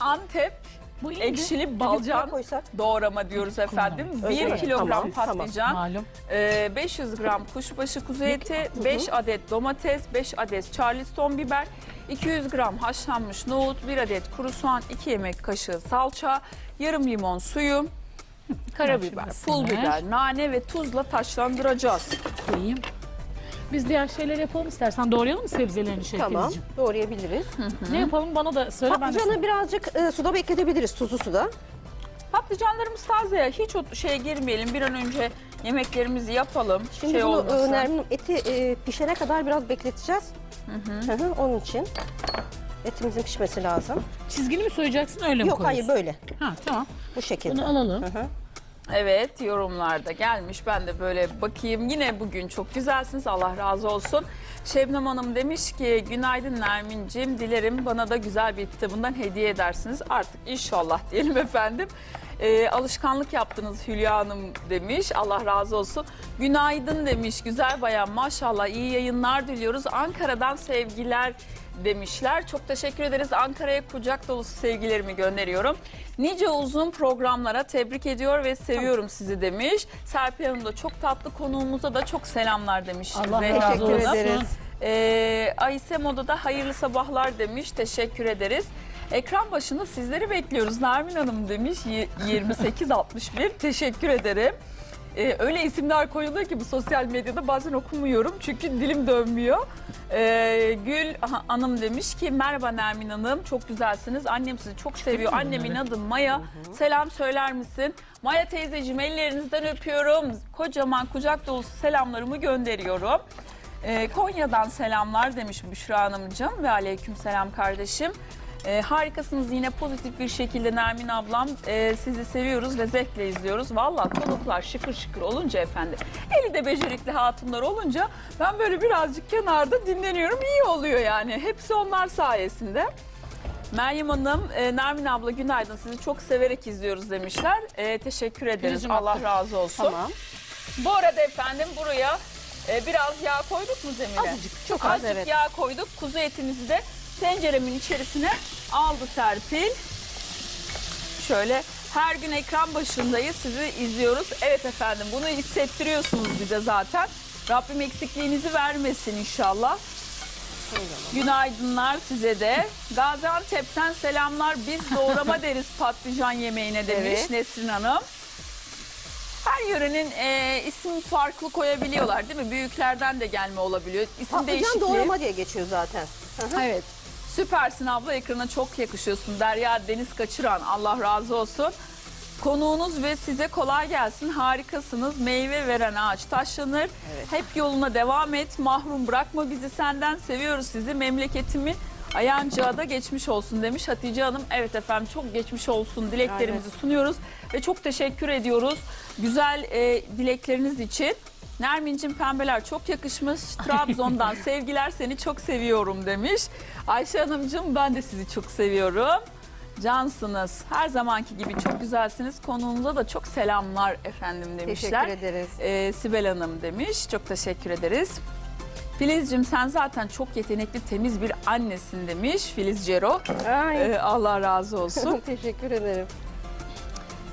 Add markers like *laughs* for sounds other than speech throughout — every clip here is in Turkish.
Antep Bu ekşili balcan koysak. doğrama diyoruz efendim. Öyle 1 mi? kilogram Tamam, tamam. patlıcan, Malum. e, 500 gram kuşbaşı kuzu eti, 5 adet domates, 5 adet charleston biber, 200 gram haşlanmış nohut, 1 adet kuru soğan, 2 yemek kaşığı salça, yarım limon suyu, karabiber, pul biber, nane ve tuzla taşlandıracağız. Koyayım. Biz diğer şeyleri yapalım istersen. Doğrayalım mı sebzelerini şey Tamam doğrayabiliriz. Ne yapalım bana da söyle ben de Patlıcanı birazcık e, suda bekletebiliriz tuzlu suda. Patlıcanlarımız taze ya hiç o şeye girmeyelim bir an önce yemeklerimizi yapalım. Şimdi şey bunu olmasın. e, Nermin eti e, pişene kadar biraz bekleteceğiz. Hı hı, onun için etimizin pişmesi lazım. Çizgili mi soyacaksın öyle mi Yok hayır koyuyorsun? böyle Ha tamam. bu şekilde. Bunu alalım. Hı hı. Evet yorumlarda gelmiş. Ben de böyle bakayım. Yine bugün çok güzelsiniz. Allah razı olsun. Şebnem Hanım demiş ki günaydın Nermin'cim. Dilerim bana da güzel bir kitabından hediye edersiniz. Artık inşallah *laughs* diyelim efendim. Ee, alışkanlık yaptınız Hülya Hanım demiş. Allah razı olsun. Günaydın demiş. Güzel bayan maşallah iyi yayınlar diliyoruz. Ankara'dan sevgiler demişler. Çok teşekkür ederiz. Ankara'ya kucak dolusu sevgilerimi gönderiyorum. Nice uzun programlara tebrik ediyor ve seviyorum sizi demiş. Serpil Hanım da çok tatlı konuğumuza da çok selamlar demiş. Allah Zehra razı Hanım. Teşekkür olsun. ederiz. Ee, Ayse Moda'da hayırlı sabahlar demiş. Teşekkür ederiz. Ekran başında sizleri bekliyoruz Nermin Hanım demiş. Y- 2861 teşekkür ederim. Ee, öyle isimler koyuluyor ki bu sosyal medyada bazen okumuyorum çünkü dilim dönmüyor. Ee, Gül Ha- Hanım demiş ki merhaba Nermin Hanım çok güzelsiniz. Annem sizi çok seviyor. mi Annemin adı Maya. Selam söyler misin? Maya teyzeciğim ellerinizden öpüyorum. Kocaman kucak dolusu selamlarımı gönderiyorum. Ee, Konya'dan selamlar demiş Büşra Hanımcığım ve aleyküm selam kardeşim. Ee, harikasınız yine pozitif bir şekilde Nermin ablam. Ee, sizi seviyoruz ve zevkle izliyoruz. Valla konuklar şıkır şıkır olunca efendim. Eli de becerikli hatunlar olunca ben böyle birazcık kenarda dinleniyorum. İyi oluyor yani. Hepsi onlar sayesinde. Meryem Hanım, e, Nermin abla günaydın. Sizi çok severek izliyoruz demişler. E, teşekkür ederiz. Filizciğim, Allah haklı. razı olsun. Tamam. Bu arada efendim buraya e, biraz yağ koyduk mu zemine? Azıcık, çok az, Azıcık evet. yağ koyduk. Kuzu etimizi de tenceremin içerisine aldı Serpil. Şöyle her gün ekran başındayız. Sizi izliyoruz. Evet efendim bunu hissettiriyorsunuz bize zaten. Rabbim eksikliğinizi vermesin inşallah. Günaydınlar size de. Gaziantep'ten selamlar. Biz doğrama *laughs* deriz patlıcan yemeğine demiş Evet. Nesrin Hanım. Her yörenin e, isim farklı koyabiliyorlar değil mi? Büyüklerden de gelme olabiliyor. İsim Patlıcan değişikliği. doğrama diye geçiyor zaten. Evet. Süpersin abla ekrana çok yakışıyorsun. Derya Deniz Kaçıran Allah razı olsun. Konuğunuz ve size kolay gelsin. Harikasınız. Meyve veren ağaç taşlanır. Hep yoluna devam et. Mahrum bırakma bizi senden. Seviyoruz sizi. Memleketimin Ayancığa da geçmiş olsun demiş Hatice Hanım. Evet efendim çok geçmiş olsun dileklerimizi sunuyoruz ve çok teşekkür ediyoruz güzel e, dilekleriniz için. Nermin'cim pembeler çok yakışmış. Trabzon'dan *laughs* sevgiler seni çok seviyorum demiş. Ayşe Hanımcığım ben de sizi çok seviyorum. Cansınız. Her zamanki gibi çok güzelsiniz. Konuğumuza da çok selamlar efendim demişler. Teşekkür ederiz. Ee, Sibel Hanım demiş. Çok teşekkür ederiz. Filizcim sen zaten çok yetenekli temiz bir annesin demiş Filiz Cero. Ay. Ee, Allah razı olsun. *laughs* Teşekkür ederim.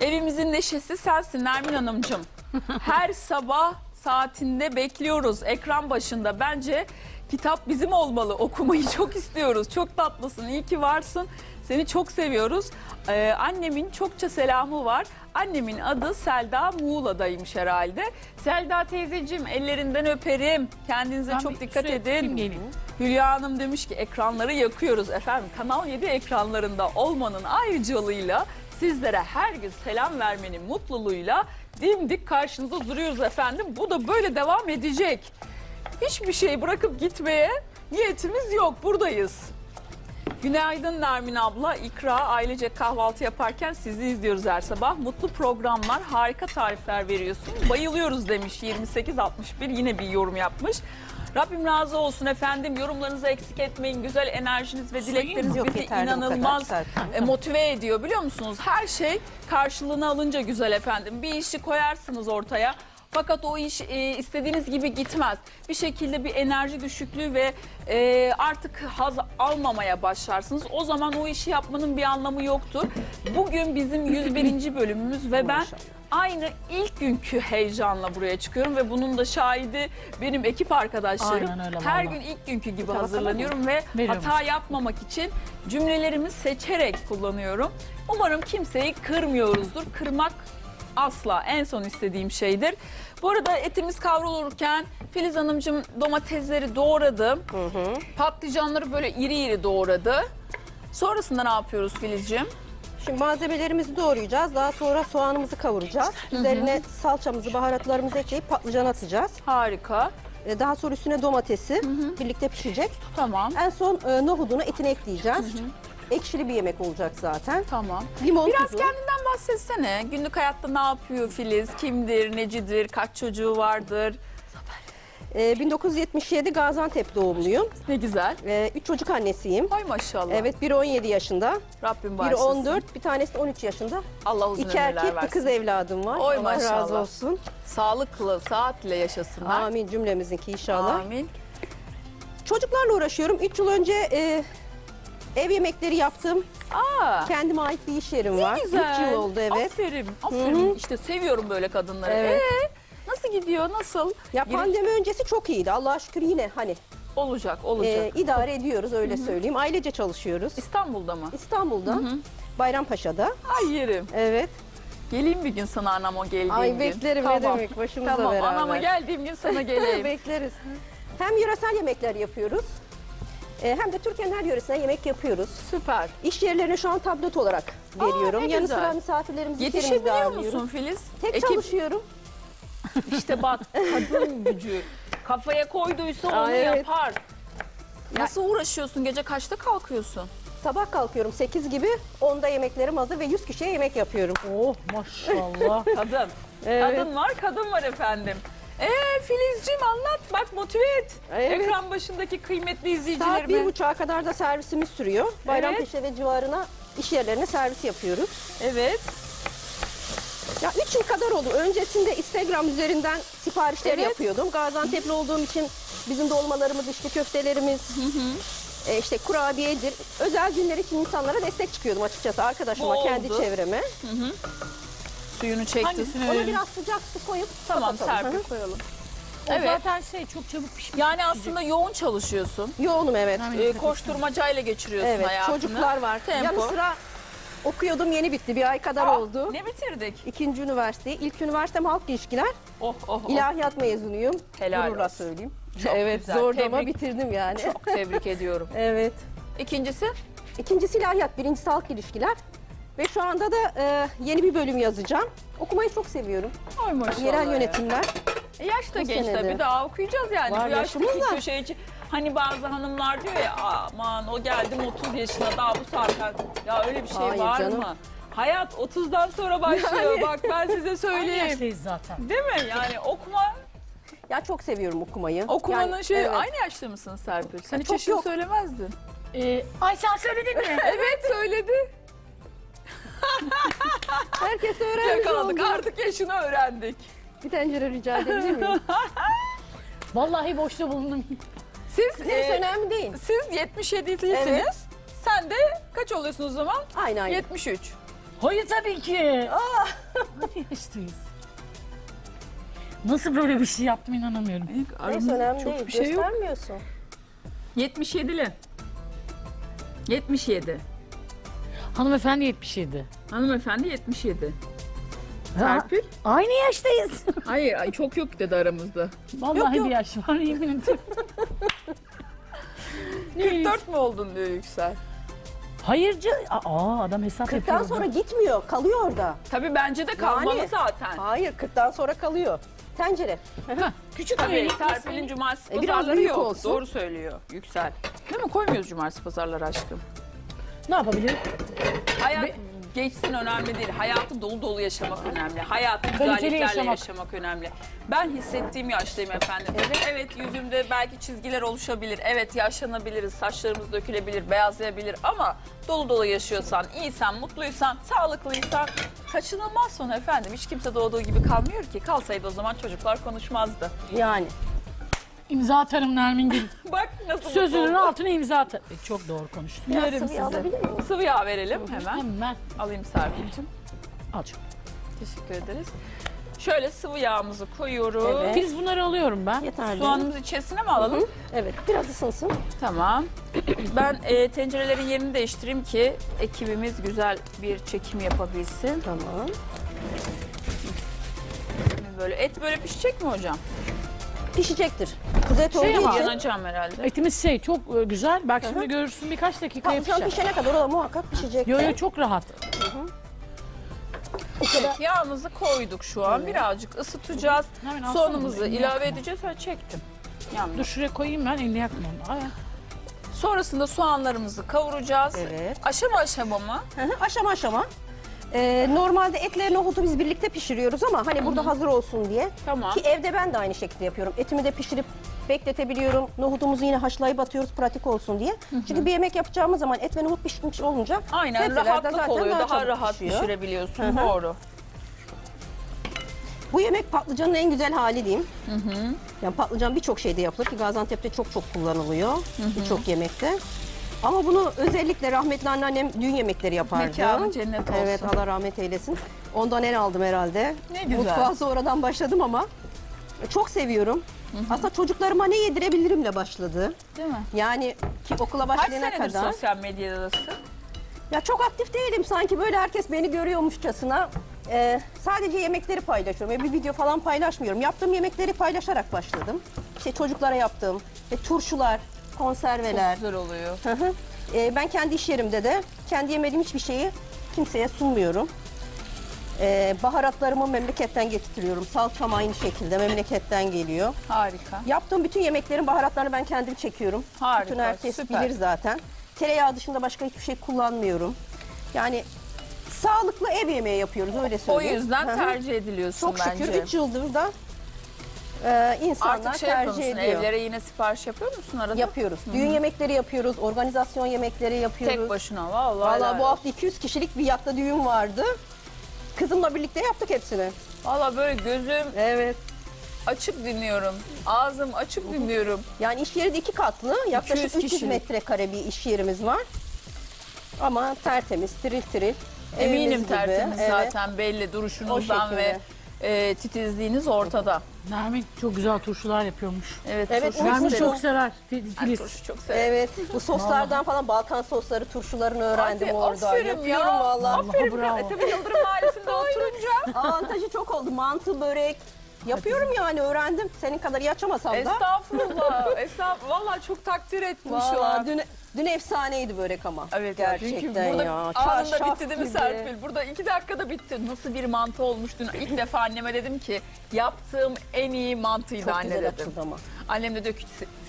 Evimizin neşesi sensin Nermin Hanımcığım. *laughs* Her sabah saatinde bekliyoruz ekran başında. Bence kitap bizim olmalı. Okumayı *laughs* çok istiyoruz. Çok tatlısın. İyi ki varsın. Seni çok seviyoruz. Ee, annemin çokça selamı var. Annemin adı Selda Muğla'daymış herhalde. Selda teyzeciğim ellerinden öperim. Kendinize Ben çok dikkat edin. Hülya Hanım demiş ki ekranları yakıyoruz efendim. Kanal 7 ekranlarında olmanın ayrıcalığıyla sizlere her gün selam vermenin mutluluğuyla dimdik karşınızda duruyoruz efendim. Bu da böyle devam edecek. Hiçbir şey bırakıp gitmeye niyetimiz yok. Buradayız. Günaydın Nermin abla. İkra ailece kahvaltı yaparken sizi izliyoruz her sabah. Mutlu programlar, harika tarifler veriyorsun. Bayılıyoruz demiş 2861 yine bir yorum yapmış. Rabbim razı olsun efendim. Yorumlarınızı eksik etmeyin. Güzel enerjiniz ve dilekleriniz? Yok, bizi yeterli bu kadar. inanılmaz e, motive ediyor biliyor musunuz? Her şey karşılığını alınca güzel efendim. Bir işi koyarsınız ortaya. Fakat o iş e, istediğiniz gibi gitmez. Bir şekilde bir enerji düşüklüğü ve e, artık haz almamaya başlarsınız. O zaman o işi yapmanın bir anlamı yoktur. Bugün bizim 101. bölümümüz ve ben aynı ilk günkü heyecanla buraya çıkıyorum ve bunun da şahidi benim ekip arkadaşlarım. Aynen öyle Her vallahi. gün ilk günkü gibi hazırlanıyorum ve Veriyorum. hata yapmamak için cümlelerimi seçerek kullanıyorum. Umarım kimseyi kırmıyoruzdur. Kırmak asla en son istediğim şeydir. Bu arada etimiz kavrulurken Filiz Hanımcığım domatesleri doğradı. Hı hı. Patlıcanları böyle iri iri doğradı. Sonrasında ne yapıyoruz Filizciğim? Şimdi malzemelerimizi doğrayacağız. Daha sonra soğanımızı kavuracağız. Üzerine salçamızı, baharatlarımızı ekleyip patlıcan atacağız. Harika. Ee, Daha sonra üstüne domatesi birlikte pişecek. Tamam. En son e, nohudunu etini ekleyeceğiz. Ekşili bir yemek olacak zaten. Tamam. Limon Biraz tuzu. kendinden bahsetsene. Günlük hayatta ne yapıyor Filiz? Kimdir, necidir, kaç çocuğu vardır? Ee, 1977 Gaziantep doğumluyum. Ne güzel. Ee, üç çocuk annesiyim. Ay maşallah. Evet, biri 17 yaşında, Rabbim biri bağışlasın. 14, bir tanesi de 13 yaşında. Allah uzun İki ömürler erkek, bir kız evladım var. Oy Allah razı maşallah. olsun. Sağlıklı, saatle yaşasınlar. Amin cümlemizinki inşallah. Amin. Çocuklarla uğraşıyorum. 3 yıl önce e, ev yemekleri yaptım. Aa, Kendime ait bir iş yerim var. ne güzel. 3 yıl oldu evet. Aferin, aferin. İşte seviyorum böyle kadınları. Evet. Ee, nasıl gidiyor, nasıl? Ya Giriş- pandemi öncesi çok iyiydi. Allah'a şükür yine hani Olacak, olacak. e, idare ediyoruz öyle söyleyeyim. Ailece çalışıyoruz. İstanbul'da mı? İstanbul'da, Bayrampaşa'da. Ay yerim. Evet. Geleyim bir gün sana anama geldiğim Ay gün. beklerim tamam. ne demek başımızla Tamam, beraber. anama geldiğim gün sana geleyim. *laughs* Bekleriz. Hem yöresel yemekler yapıyoruz. E, hem de Türkiye'nin her yöresine yemek yapıyoruz. Süper. İş yerlerine şu an tablet olarak Aa, veriyorum. ne Yanı güzel. sıra misafirlerimizi Yetişebiliyor musun Filiz? Tek Ekip- çalışıyorum. *laughs* İşte bak kadın gücü. Kafaya koyduysa onu Aa, evet. yapar. Nasıl uğraşıyorsun? Gece kaçta kalkıyorsun? Sabah kalkıyorum 8 gibi. 10'da yemeklerim hazır ve 100 kişiye yemek yapıyorum. Oh maşallah. *laughs* Kadın. Evet. Kadın var, kadın var efendim. Ee Filizciğim anlat bak motive et. Evet. Ekran başındaki kıymetli Saat bir izleyicilerime. buçuğa kadar da servisimiz sürüyor. Bayrampaşa ve civarına iş yerlerine servis yapıyoruz. Evet. Ya 3 yıl kadar oldu. Öncesinde Instagram üzerinden siparişler Evet. yapıyordum. Gaziantep'li olduğum için bizim dolmalarımız, işte köftelerimiz, e, işte kurabiyedir. Özel günler için insanlara destek çıkıyordum açıkçası. Arkadaşıma, Bu kendi oldu. çevreme. Suyunu çektin. Hangisini Ona verelim? biraz sıcak su koyup Tamam kapatalım. Hı. koyalım. O Evet. zaten şey çok çabuk pişmiş. Yani aslında yoğun çalışıyorsun. Yoğunum evet. Ee, koşturmacayla geçiriyorsun Evet, hayatını. çocuklar var. Tempo. Yanı sıra okuyordum yeni bitti. Bir ay kadar Aa, oldu. Ne bitirdik? İkinci üniversiteyi. İlk üniversitem halk ilişkiler. Oh oh oh. İlahiyat mezunuyum. Helal Gururla olsun. söyleyeyim. Çok evet güzel, zor ama tebrik. bitirdim yani. Çok tebrik ediyorum. *laughs* Evet. İkincisi? İkincisi ilahiyat, birincisi halk ilişkiler. Ve şu anda da e, yeni bir bölüm yazacağım. Okumayı çok seviyorum. Ay maşallah Yerel ya. yönetimler. E yaş da Bu genç senede. tabii daha okuyacağız yani. Var, Bu yaştaki yaşımız var. Hani bazı hanımlar diyor ya aman o geldim 30 yaşına daha bu saatten. Ya öyle bir şey Hayır var canım. mı? Hayat 30'dan sonra başlıyor. Bak ben size Aynı söyleyeyim. yaştayız zaten. Değil mi? Yani okuma, Ya çok seviyorum okumayı. okumanın Yani, şey evet. aynı yaşta mısın Serpil? Sen hiç Çok yaşını yok. söylemezdin. Ee, ay sen söyledin mi? *laughs* Evet söyledi. *laughs* Herkes öğrenmiş Yakaladık oldu. artık yaşını öğrendik. Bir tencere rica edebilir miyim? *laughs* Vallahi boşta bulundum. Siz Neyse e, önemli değil. siz 77'lisiniz. Evet. Sen de kaç oluyorsun o zaman? Aynı aynı. 73. Hayır tabii ki. Aa. Aynı yaştayız. Nasıl böyle bir şey yaptım inanamıyorum. Neyse önemli çok değil. bir şey yok. Göstermiyorsun. 77'li. 77. Hanımefendi 77. Hanımefendi 77. Ha, Serpil? Aynı yaştayız. *laughs* Hayır ay çok yok dedi aramızda. Vallahi yok. bir yaş var yemin ederim. *laughs* Ne 44 mü oldun diyor Yüksel. Hayır canım. Aa adam hesap 40'tan yapıyor. sonra gitmiyor. Kalıyor orada. Tabii bence de kalmalı Yani. zaten. Hayır 40'tan sonra kalıyor. Tencere. *laughs* Küçük Tabii. Serpil'in cumartesi E, biraz pazarları büyük yok. olsun. Doğru söylüyor Yüksel. Değil mi? Koymuyoruz cumartesi pazarları aşkım. Ne yapabilirim? Hayat Be- geçsin önemli değil. Hayatı dolu dolu yaşamak önemli. Hayatı Kaliteli güzelliklerle yaşamak. yaşamak. önemli. Ben hissettiğim yaştayım efendim. Evet. yüzümde belki çizgiler oluşabilir. Evet yaşlanabiliriz, saçlarımız dökülebilir, beyazlayabilir ama dolu dolu yaşıyorsan, iyisen, mutluysan, sağlıklıysan kaçınılmaz sonra efendim. Hiç kimse doğduğu gibi kalmıyor ki. Kalsaydı o zaman çocuklar konuşmazdı. Yani. İmza atarım Nermin Gül. *laughs* Bak nasıl Sözünün oldum. altına imza atar. E, çok doğru konuştun. Yerim sıvı yağ sizi. alabilir miyim? Sıvı yağ verelim hemen. Hemen Alayım Serpil'cim. al canım. Teşekkür ederiz. Şöyle sıvı yağımızı koyuyoruz. Evet. Biz bunları alıyorum ben. Yeterli. Soğanımızı içerisine mi alalım? Evet biraz ısınsın. Tamam. *clears throat* Ben e, tencerelerin yerini değiştireyim ki ekibimiz güzel bir çekim yapabilsin. Tamam. Böyle et böyle pişecek mi hocam? Pişecektir. Kuzet Şey ama- için Yanacağım herhalde. Etimiz şey çok e, güzel. Bak şimdi görürsün birkaç dakikaya patlıcan pişer. pişene kadar o da muhakkak pişecek. Yo yo çok rahat. Kadar Yağımızı koyduk şu an. Birazcık ısıtacağız. Hemen alsana Soğanımızı bunu, elini ilave yakma. edeceğiz. Ha çektim. Yandı. Dur şuraya koyayım ben elini yakma onu. Ay, Sonrasında soğanlarımızı kavuracağız. Evet. Aşama aşama mı? Hı hı, aşama aşama. Ee, normalde etle nohutu biz birlikte pişiriyoruz ama hani burada hazır olsun diye. Tamam. Ki evde ben de aynı şekilde yapıyorum. Etimi de pişirip bekletebiliyorum. Nohutumuzu yine haşlayıp atıyoruz pratik olsun diye. Çünkü bir yemek yapacağımız zaman et ve nohut pişmiş olunca Aynen rahatlık zaten oluyor. Daha, çabuk rahat pişiyor. pişirebiliyorsun. Hı hı. Doğru. Bu yemek patlıcanın en güzel hali diyeyim. Yani patlıcan birçok şeyde yapılır ki Gaziantep'te çok çok kullanılıyor. Birçok yemekte. Ama bunu özellikle rahmetli anneannem düğün yemekleri yapardı. Mekanı cennet olsun. Evet Allah rahmet eylesin. Ondan el aldım herhalde. Ne güzel. Mutfağa sonradan başladım ama çok seviyorum. Aslında çocuklarıma ne yedirebilirimle başladı. Değil mi? Yani ki okula Kaç başlayana senedir kadar. sosyal medyadasın? Ya çok aktif değilim sanki böyle herkes beni görüyormuşçasına. Ee, sadece yemekleri paylaşıyorum. Bir video falan paylaşmıyorum. Yaptığım yemekleri paylaşarak başladım. İşte çocuklara yaptığım e, turşular, konserveler. Güzel oluyor. Hı hı. Ee, ben kendi iş yerimde de kendi yemediğim hiçbir şeyi kimseye sunmuyorum. Ee, baharatlarımı memleketten getiriyorum. Salçam aynı şekilde memleketten geliyor. Harika. Yaptığım bütün yemeklerin baharatlarını ben kendim çekiyorum. Harika, Bütün herkes süper. bilir zaten. Tereyağı dışında başka hiçbir şey kullanmıyorum. Yani sağlıklı ev yemeği yapıyoruz öyle O söyleyeyim. yüzden Hı hı. tercih ediliyorsun Çok bence. şükür 3 yıldır da e, insanlar Artık şey yapıyor tercih musun? ediyor. Evlere yine sipariş yapıyor musun arada? Yapıyoruz. Düğün yemekleri yapıyoruz, organizasyon yemekleri yapıyoruz. Tek başına vallahi. Vallahi helal bu hafta 200 kişilik bir yatta düğün vardı. Kızımla birlikte yaptık hepsini. Valla böyle gözüm Evet. açık dinliyorum. Ağzım açık dinliyorum. Yani iş yeri de iki katlı. Yaklaşık 200 300 kişilik. metrekare bir iş yerimiz var. Ama tertemiz, tiril tiril. Eminim Evimiz gibi. tertemiz Evet. zaten belli duruşunuzdan O ve şekilde. e, titizliğiniz ortada. Nermin çok güzel turşular yapıyormuş. Evet, Evet, turşu Nermin çok sever. Fil- Filiz. turşu çok severim. Evet. Bu soslardan falan Balkan sosları, turşularını öğrendim Hadi, orada. Aferin Yapıyorum ya. vallahi. Aferin. bravo. Tabii Yıldırım Mahallesi'nde oturunca. Avantajı çok oldu. Mantı, börek. Yapıyorum yani öğrendim. Senin kadar iyi açamasam da. Estağfurullah. *laughs* Estağfurullah. Valla çok takdir ettim şu Vallahi an. dün, dün efsaneydi börek ama. Evet ya, Gerçekten çünkü burada ya. anında Çarşaf bitti değil mi gibi. Serpil? Burada iki dakikada bitti. Nasıl bir mantı olmuş dün. İlk defa anneme dedim ki yaptığım en iyi mantıydı Çok anne güzel dedim. açıldı ama. Annem de diyor ki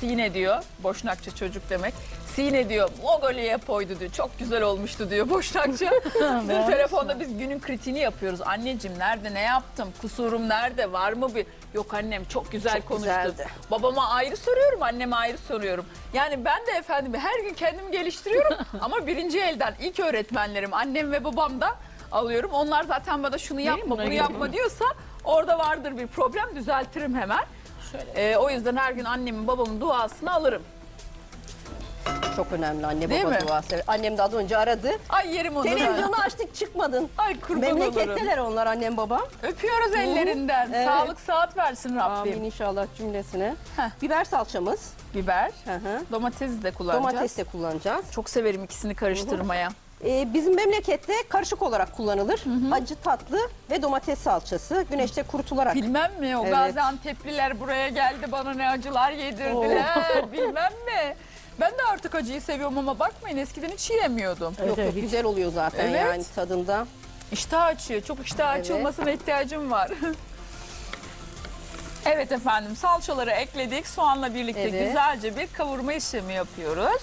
sine diyor. Boşnakça çocuk demek. Sine diyor. Mogoli'ye koydu diyor. Çok güzel olmuştu diyor Boşnakça. *laughs* Telefonda biz günün kritiğini yapıyoruz. Anneciğim nerede ne yaptım? Kusurum nerede? Var mı bir? Yok annem çok güzel Çok konuştu. güzeldi. Babama ayrı soruyorum, anneme ayrı soruyorum. Yani ben de efendim her gün kendimi geliştiriyorum *laughs* ama birinci elden ilk öğretmenlerim annem ve babam da alıyorum. Onlar zaten bana şunu yapma, bunu yapma diyorsa orada vardır bir problem düzeltirim hemen. Ee, o yüzden her gün annemin babamın duasını alırım. Çok önemli anne Değil baba mi? duası. Annem daha önce aradı. Ay yerim onu. Televizyonu açtık çıkmadın. Ay kurban olurum. Memleketteler onlar annem babam. Öpüyoruz ellerinden. Evet. Sağlık saat versin Rabbim. Amin inşallah cümlesine. Heh. Biber salçamız. Biber, Hı hı. domatesi de kullanacağız. Domates de kullanacağız. Çok severim ikisini karıştırmaya. Ee, bizim memlekette karışık olalar kullanılır. Acı tatlı ve domates salçası güneşte kurutularak. Bilmem mi o Evet. Gaziantep'liler buraya geldi bana ne acılar yedirdiler. *laughs* *laughs* Bilmem mi? Ben de artık acıyı seviyorum ama bakmayın eskiden hiç yiyemiyordum. Evet, Yok yok hiç- güzel oluyor zaten Evet. yani tadında. İştah açıyor. Çok iştah Evet. açılmasına ihtiyacım var. *laughs* evet efendim salçaları ekledik. Soğanla birlikte Evet. güzelce bir kavurma işlemi yapıyoruz.